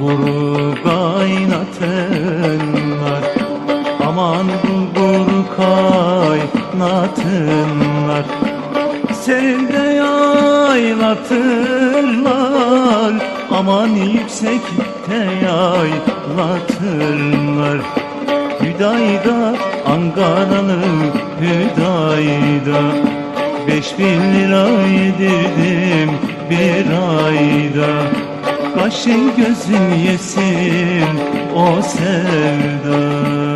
bulguru kaynatınlar Aman bulgur kaynatınlar Selde yaylatırlar. Aman yüksekte yaylatırlar. Hüdayda Ankara'nın Hüdayda. Beş bin lira yedirdim bir ayda Kaşın gözün yesin o sevda